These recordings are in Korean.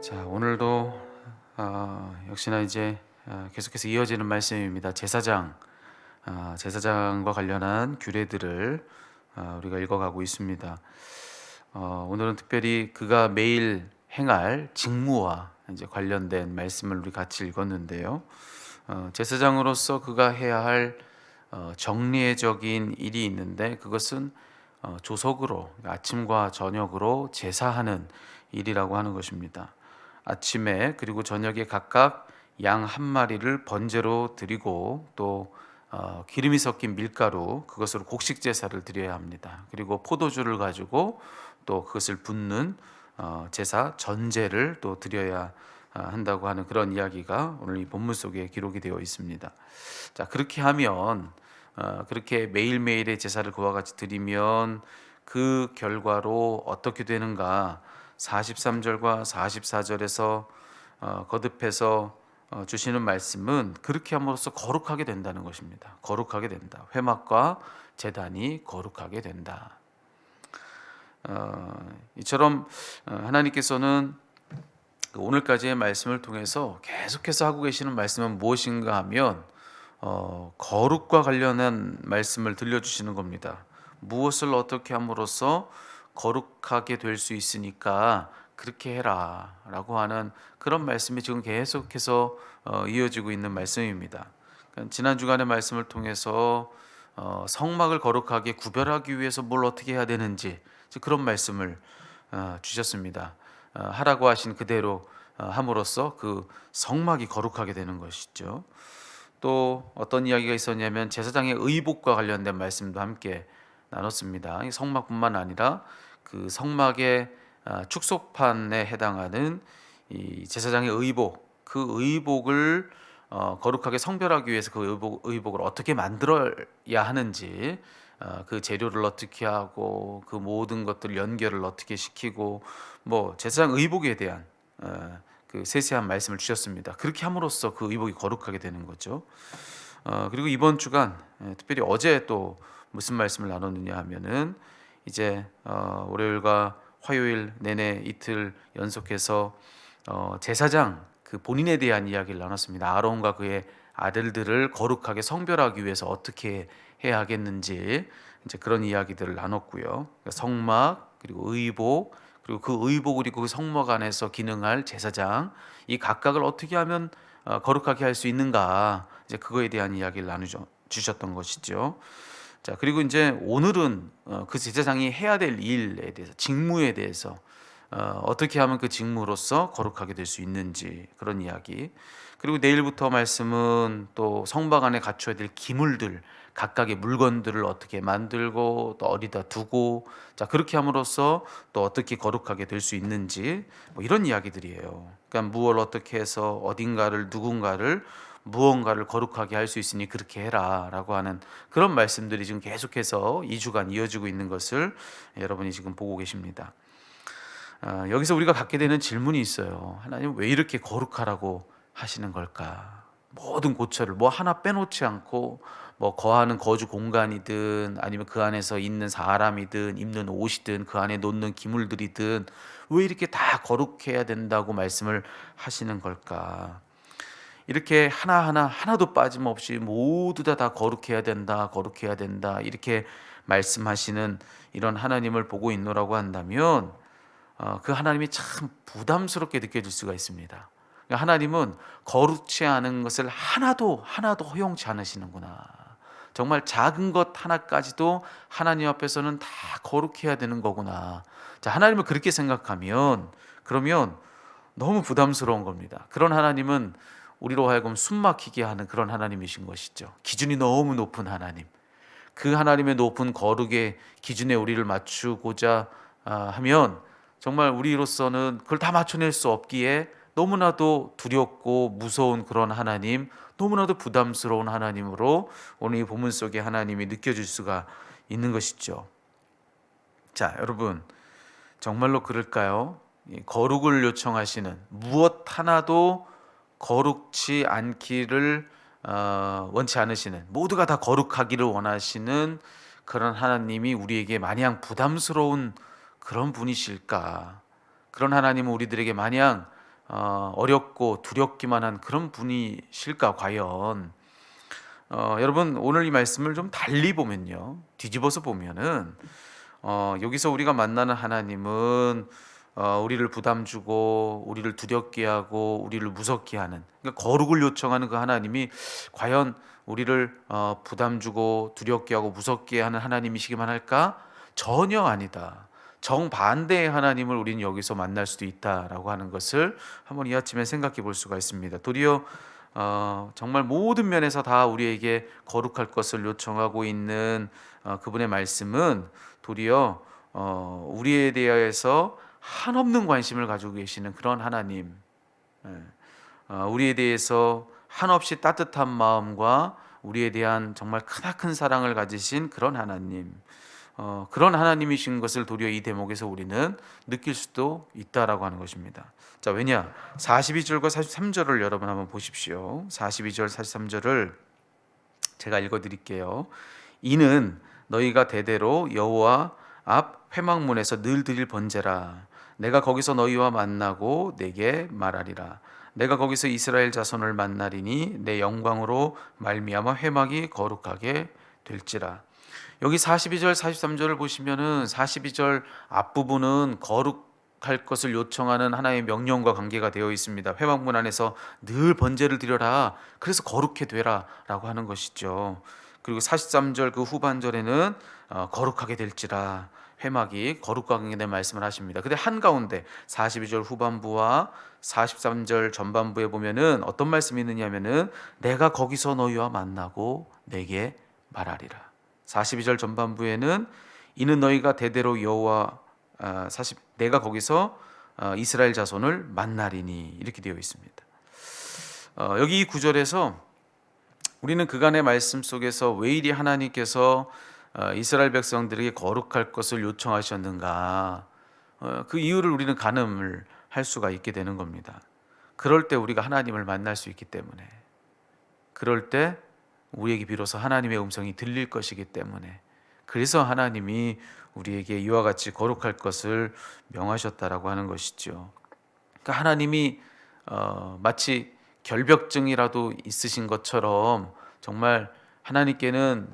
자 오늘도 어, 역시나 이제 어, 계속해서 이어지는 말씀입니다. 제사장 어, 제사장과 관련한 규례들을 어, 우리가 읽어가고 있습니다. 어, 오늘은 특별히 그가 매일 행할 직무와 이제 관련된 말씀을 우리 같이 읽었는데요. 어, 제사장으로서 그가 해야 할 어, 정례적인 일이 있는데 그것은 어, 조석으로 아침과 저녁으로 제사하는 일이라고 하는 것입니다. 아침에 그리고 저녁에 각각 양 한 마리를 번제로 드리고 또 어, 기름이 섞인 밀가루 그것으로 곡식 제사를 드려야 합니다. 그리고 포도주를 가지고 또 그것을 붓는 어, 제사 전제를 또 드려야 아, 한다고 하는 그런 이야기가 오늘 이 본문 속에 기록이 되어 있습니다. 자 그렇게 하면 어, 그렇게 매일매일의 제사를 그와 같이 드리면 그 결과로 어떻게 되는가 43절과 44절에서 어, 거듭해서 어, 주시는 말씀은 그렇게 함으로써 거룩하게 된다는 것입니다. 거룩하게 된다. 회막과 제단이 거룩하게 된다. 어, 이처럼 어, 하나님께서는 그 오늘까지의 말씀을 통해서 계속해서 하고 계시는 말씀은 무엇인가 하면 어, 거룩과 관련한 말씀을 들려주시는 겁니다. 무엇을 어떻게 함으로써 거룩하게 될 수 있으니까 그렇게 해라 라고 하는 그런 말씀이 지금 계속해서 어, 이어지고 있는 말씀입니다. 그러니까 지난 주간의 말씀을 통해서 어, 성막을 거룩하게 구별하기 위해서 뭘 어떻게 해야 되는지 그런 말씀을 어, 주셨습니다. 어, 하라고 하신 그대로 어, 함으로써 그 성막이 거룩하게 되는 것이죠. 또 어떤 이야기가 있었냐면 제사장의 의복과 관련된 말씀도 함께 나눴습니다. 이 성막뿐만 아니라 그 성막의 아, 축소판에 해당하는 이 제사장의 의복, 그 의복을 어, 거룩하게 성별하기 위해서 그 의복, 의복을 어떻게 만들어야 하는지 어, 그 재료를 어떻게 하고 그 모든 것들 연결을 어떻게 시키고 뭐 제사장 의복에 대한 어, 그 세세한 말씀을 주셨습니다. 그렇게 함으로써 그 의복이 거룩하게 되는 거죠. 어, 그리고 이번 주간 예, 특별히 어제 또 무슨 말씀을 나눴느냐 하면은 이제 어, 월요일과 화요일 내내 이틀 연속해서 어, 제사장 그 본인에 대한 이야기를 나눴습니다. 아론과 그의 아들들을 거룩하게 성별하기 위해서 어떻게 해야 하겠는지 이제 그런 이야기들을 나눴고요. 그러니까 성막 그리고 의복 그리고 그 의복 그리고 그 성막 안에서 기능할 제사장 이 각각을 어떻게 하면 어, 거룩하게 할 수 있는가 이제 그거에 대한 이야기를 나누 주셨던 것이죠. 자 그리고 이제 오늘은 어, 그 제사장이 해야 될 일에 대해서 직무에 대해서 어, 어떻게 하면 그 직무로서 거룩하게 될 수 있는지 그런 이야기. 그리고 내일부터 말씀은 또 성막 안에 갖춰야 될 기물들 각각의 물건들을 어떻게 만들고 또 어디다 두고 자 그렇게 함으로써 또 어떻게 거룩하게 될 수 있는지 뭐 이런 이야기들이에요. 그러니까 무엇을 어떻게 해서 어딘가를 누군가를 무언가를 거룩하게 할 수 있으니 그렇게 해라라고 하는 그런 말씀들이 지금 계속해서 2주간 이어지고 있는 것을 여러분이 지금 보고 계십니다. 아, 여기서 우리가 갖게 되는 질문이 있어요. 하나님 왜 이렇게 거룩하라고 하시는 걸까? 모든 고처를 뭐 하나 빼놓지 않고 뭐 거하는 거주 공간이든 아니면 그 안에서 있는 사람이든 입는 옷이든 그 안에 놓는 기물들이든 왜 이렇게 다 거룩해야 된다고 말씀을 하시는 걸까? 이렇게 하나하나 하나도 빠짐없이 모두 다 다 거룩해야 된다, 거룩해야 된다 이렇게 말씀하시는 이런 하나님을 보고 있노라고 한다면 어, 그 하나님이 참 부담스럽게 느껴질 수가 있습니다. 그러니까 하나님은 거룩치 않은 것을 하나도 하나도 허용치 않으시는구나. 정말 작은 것 하나까지도 하나님 앞에서는 다 거룩해야 되는 거구나. 자, 하나님을 그렇게 생각하면 그러면 너무 부담스러운 겁니다. 그런 하나님은 우리로 하여금 숨막히게 하는 그런 하나님이신 것이죠. 기준이 너무 높은 하나님. 그 하나님의 높은 거룩의 기준에 우리를 맞추고자 아, 하면 정말 우리로서는 그걸 다 맞춰낼 수 없기에 너무나도 두렵고 무서운 그런 하나님, 너무나도 부담스러운 하나님으로 오늘 이 본문 속에 하나님이 느껴질 수가 있는 것이죠. 자, 여러분, 정말로 그럴까요? 거룩을 요청하시는 무엇 하나도 거룩치 않기를 어, 원치 않으시는 모두가 다 거룩하기를 원하시는 그런 하나님이 우리에게 마냥 부담스러운 그런 분이실까? 그런 하나님은 우리들에게 마냥 어, 어렵고 두렵기만 한 그런 분이실까 과연 어, 여러분 오늘 이 말씀을 좀 달리 보면요 뒤집어서 보면은 어, 여기서 우리가 만나는 하나님은 어, 우리를 부담 주고 우리를 두렵게 하고 우리를 무섭게 하는 그러니까 거룩을 요청하는 그 하나님이 과연 우리를 어, 부담 주고 두렵게 하고 무섭게 하는 하나님이시기만 할까? 전혀 아니다. 정반대의 하나님을 우리는 여기서 만날 수도 있다라고 하는 것을 한번 이 아침에 생각해 볼 수가 있습니다. 도리어 어, 정말 모든 면에서 다 우리에게 거룩할 것을 요청하고 있는 어, 그분의 말씀은 도리어 어, 우리에 대해서 한없는 관심을 가지고 계시는 그런 하나님, 예. 어, 우리에 대해서 한없이 따뜻한 마음과 우리에 대한 정말 크나큰 사랑을 가지신 그런 하나님, 어, 그런 하나님이신 것을 도리어 이 대목에서 우리는 느낄 수도 있다라고 하는 것입니다. 자, 왜냐? 42절과 43절을 여러분 한번 보십시오. 42절, 43절을 제가 읽어 드릴게요. 이는 너희가 대대로 여호와 앞 회막문에서 늘 드릴 번제라. 내가 거기서 너희와 만나고 내게 말하리라. 내가 거기서 이스라엘 자손을 만나리니 내 영광으로 말미암아 회막이 거룩하게 될지라. 여기 42절 43절을 보시면은 42절 앞부분은 거룩할 것을 요청하는 하나의 명령과 관계가 되어 있습니다. 회막문 안에서 늘 번제를 드려라. 그래서 거룩해 되라라고 하는 것이죠. 그리고 43절 그 후반절에는 어, 거룩하게 될지라 회막이 거룩하게 된 말씀을 하십니다. 근데 한가운데 42절 후반부와 43절 전반부에 보면은 어떤 말씀이 있느냐면은 내가 거기서 너희와 만나고 내게 말하리라. 42절 전반부에는 이는 너희가 대대로 여호와 40 아, 내가 거기서 어, 이스라엘 자손을 만나리니 이렇게 되어 있습니다. 어, 여기 이 구절에서 우리는 그간의 말씀 속에서 왜 이리 하나님께서 어, 이스라엘 백성들에게 거룩할 것을 요청하셨는가 그 이유를 우리는 가늠을 할 수가 있게 되는 겁니다. 그럴 때 우리가 하나님을 만날 수 있기 때문에 그럴 때 우리에게 비로소 하나님의 음성이 들릴 것이기 때문에 그래서 하나님이 우리에게 이와 같이 거룩할 것을 명하셨다라고 하는 것이죠. 그러니까 하나님이 어, 마치 결벽증이라도 있으신 것처럼 정말 하나님께는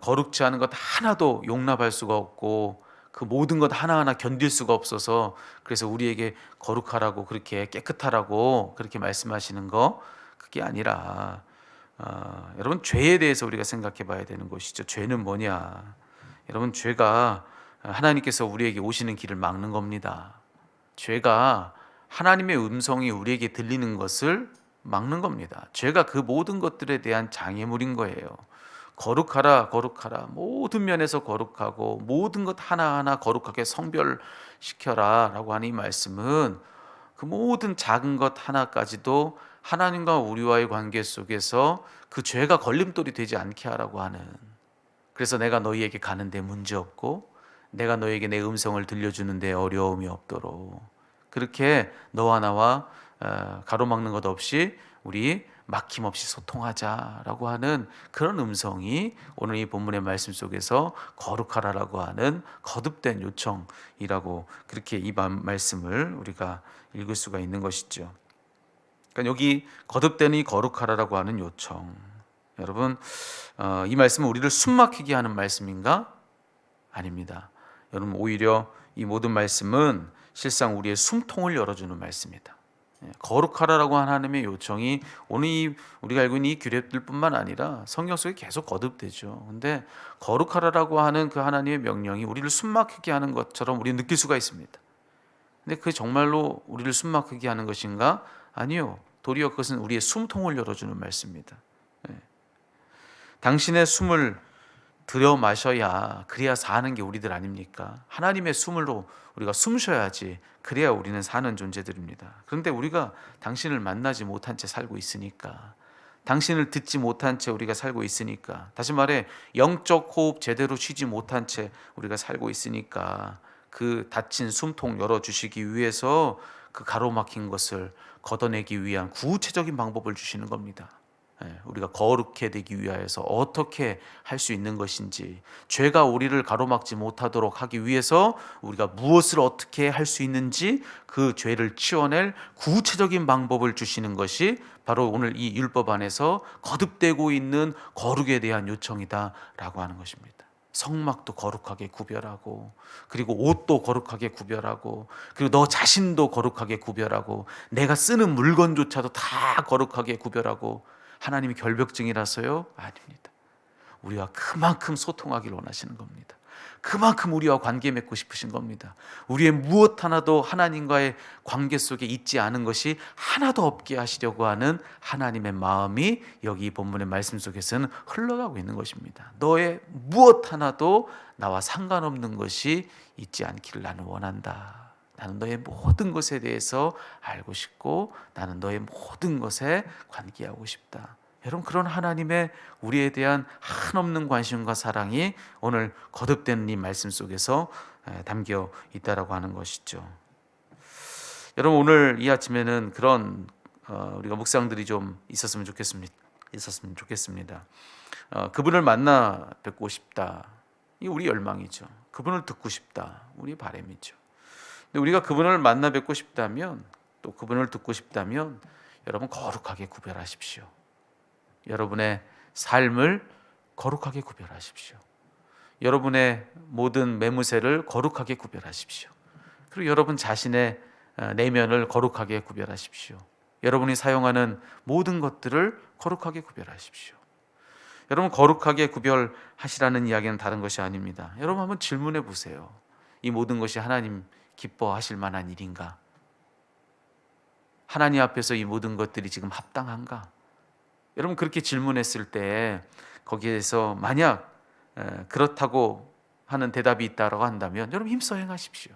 거룩지 않은 것 하나도 용납할 수가 없고 그 모든 것 하나하나 견딜 수가 없어서 그래서 우리에게 거룩하라고 그렇게 깨끗하라고 그렇게 말씀하시는 거 그게 아니라 어, 여러분 죄에 대해서 우리가 생각해 봐야 되는 것이죠. 죄는 뭐냐? 여러분 죄가 하나님께서 우리에게 오시는 길을 막는 겁니다. 죄가 하나님의 음성이 우리에게 들리는 것을 막는 겁니다. 죄가 그 모든 것들에 대한 장애물인 거예요. 거룩하라, 거룩하라. 모든 면에서 거룩하고 모든 것 하나하나 거룩하게 성별시켜라 라고 하는 이 말씀은 그 모든 작은 것 하나까지도 하나님과 우리와의 관계 속에서 그 죄가 걸림돌이 되지 않게 하라고 하는 그래서 내가 너희에게 가는데 문제 없고 내가 너에게 내 음성을 들려주는데 어려움이 없도록 그렇게 너와 나와 어, 가로막는 것 없이 우리 막힘없이 소통하자라고 하는 그런 음성이 오늘 이 본문의 말씀 속에서 거룩하라라고 하는 거듭된 요청이라고 그렇게 이 말씀을 우리가 읽을 수가 있는 것이죠. 그러니까 여기 거듭되니 거룩하라라고 하는 요청. 여러분 어, 이 말씀은 우리를 숨막히게 하는 말씀인가? 아닙니다. 여러분 오히려 이 모든 말씀은 실상 우리의 숨통을 열어주는 말씀이다. 예, 거룩하라라고 하나님의 요청이 오늘 이 우리가 알고 있는 이 규례들뿐만 아니라 성경 속에 계속 거듭되죠. 근데 거룩하라라고 하는 그 하나님의 명령이 우리를 숨막히게 하는 것처럼 우리 느낄 수가 있습니다. 근데 그 정말로 우리를 숨막히게 하는 것인가? 아니요. 도리어 그것은 우리의 숨통을 열어주는 말씀입니다. 네. 당신의 숨을 들여 마셔야 그래야 사는 게 우리들 아닙니까? 하나님의 숨으로 우리가 숨 쉬어야지 그래야 우리는 사는 존재들입니다. 그런데 우리가 당신을 만나지 못한 채 살고 있으니까 당신을 듣지 못한 채 우리가 살고 있으니까 다시 말해 영적 호흡 제대로 쉬지 못한 채 우리가 살고 있으니까 그 닫힌 숨통 열어 주시기 위해서 그 가로막힌 것을 걷어내기 위한 구체적인 방법을 주시는 겁니다. 예, 우리가 거룩해 되기 위하여서 어떻게 할 수 있는 것인지 죄가 우리를 가로막지 못하도록 하기 위해서 우리가 무엇을 어떻게 할 수 있는지 그 죄를 치워낼 구체적인 방법을 주시는 것이 바로 오늘 이 율법 안에서 거듭되고 있는 거룩에 대한 요청이다라고 하는 것입니다. 성막도 거룩하게 구별하고 그리고 옷도 거룩하게 구별하고 그리고 너 자신도 거룩하게 구별하고 내가 쓰는 물건조차도 다 거룩하게 구별하고 하나님이 결벽증이라서요? 아닙니다. 우리와 그만큼 소통하기를 원하시는 겁니다. 그만큼 우리와 관계 맺고 싶으신 겁니다. 우리의 무엇 하나도 하나님과의 관계 속에 있지 않은 것이 하나도 없게 하시려고 하는 하나님의 마음이 여기 이 본문의 말씀 속에서는 흘러가고 있는 것입니다. 너의 무엇 하나도 나와 상관없는 것이 있지 않기를 나는 원한다. 나는 너의 모든 것에 대해서 알고 싶고 나는 너의 모든 것에 관계하고 싶다. 여러분 그런 하나님의 우리에 대한 한없는 관심과 사랑이 오늘 거듭된 이 말씀 속에서 담겨 있다라고 하는 것이죠. 여러분 오늘 이 아침에는 그런 어, 우리가 묵상들이 좀 있었으면 좋겠습니다. 있었으면 좋겠습니다. 어, 그분을 만나 뵙고 싶다. 이 우리 열망이죠. 그분을 듣고 싶다. 우리 바람이죠. 우리가 그분을 만나 뵙고 싶다면 또 그분을 듣고 싶다면 여러분 거룩하게 구별하십시오. 여러분의 삶을 거룩하게 구별하십시오. 여러분의 모든 매무새를 거룩하게 구별하십시오. 그리고 여러분 자신의 어, 내면을 거룩하게 구별하십시오. 여러분이 사용하는 모든 것들을 거룩하게 구별하십시오. 여러분 거룩하게 구별하시라는 이야기는 다른 것이 아닙니다. 여러분 한번 질문해 보세요. 이 모든 것이 하나님 기뻐하실 만한 일인가? 하나님 앞에서 이 모든 것들이 지금 합당한가? 여러분 그렇게 질문했을 때 거기에서 만약 그렇다고 하는 대답이 있다라고 한다면 여러분 힘써 행하십시오.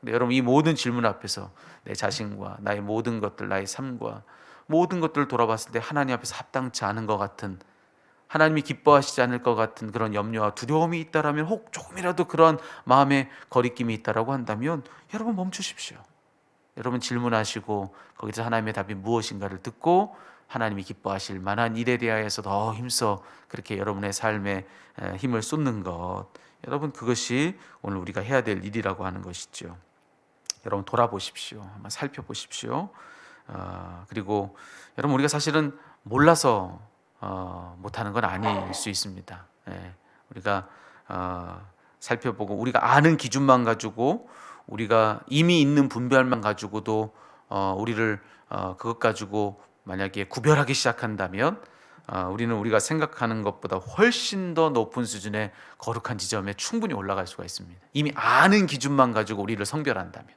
근데 여러분 이 모든 질문 앞에서 내 자신과 나의 모든 것들, 나의 삶과 모든 것들을 돌아봤을 때 하나님 앞에서 합당치 않은 것 같은 하나님이 기뻐하시지 않을 것 같은 그런 염려와 두려움이 있다라면 혹 조금이라도 그런 마음의 거리낌이 있다라고 한다면 여러분 멈추십시오. 여러분 질문하시고 거기서 하나님의 답이 무엇인가를 듣고 하나님이 기뻐하실 만한 일에 대하여서 더 힘써 그렇게 여러분의 삶에 힘을 쏟는 것 여러분 그것이 오늘 우리가 해야 될 일이라고 하는 것이죠. 여러분 돌아보십시오. 한번 살펴보십시오. 어, 그리고 여러분 우리가 사실은 몰라서 어, 못하는 건 아닐 수 있습니다. 예, 우리가 어, 살펴보고 우리가 아는 기준만 가지고 우리가 이미 있는 분별만 가지고도 어, 우리를 어, 그것 가지고 만약에 구별하기 시작한다면 어, 우리는 우리가 생각하는 것보다 훨씬 더 높은 수준의 거룩한 지점에 충분히 올라갈 수가 있습니다. 이미 아는 기준만 가지고 우리를 성별한다면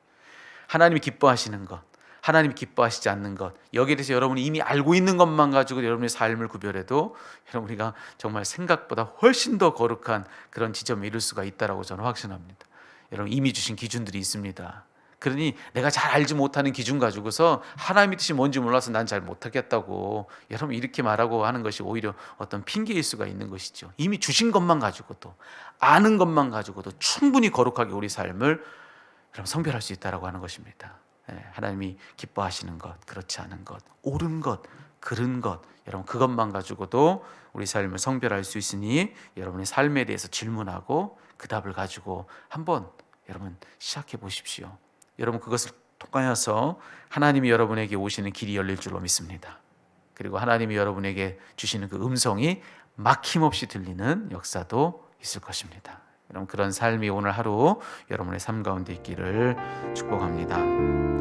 하나님이 기뻐하시는 것, 하나님이 기뻐하시지 않는 것 여기에 대해서 여러분이 이미 알고 있는 것만 가지고 여러분의 삶을 구별해도 여러분 우리가 정말 생각보다 훨씬 더 거룩한 그런 지점에 이룰 수가 있다라고 저는 확신합니다. 여러분 이미 주신 기준들이 있습니다. 그러니 내가 잘 알지 못하는 기준 가지고서 하나님의 뜻이 뭔지 몰라서 난 잘 못하겠다고 여러분 이렇게 말하고 하는 것이 오히려 어떤 핑계일 수가 있는 것이죠. 이미 주신 것만 가지고도 아는 것만 가지고도 충분히 거룩하게 우리 삶을 여러분 성별할 수 있다라고 하는 것입니다. 예, 하나님이 기뻐하시는 것, 그렇지 않은 것, 옳은 것, 그른 것, 여러분 그것만 가지고도 우리 삶을 성별할 수 있으니 여러분의 삶에 대해서 질문하고 그 답을 가지고 한번 여러분 시작해 보십시오. 여러분 그것을 통하여서 하나님이 여러분에게 오시는 길이 열릴 줄로 믿습니다. 그리고 하나님이 여러분에게 주시는 그 음성이 막힘없이 들리는 역사도 있을 것입니다. 여러분 그런 삶이 오늘 하루 여러분의 삶 가운데 있기를 축복합니다.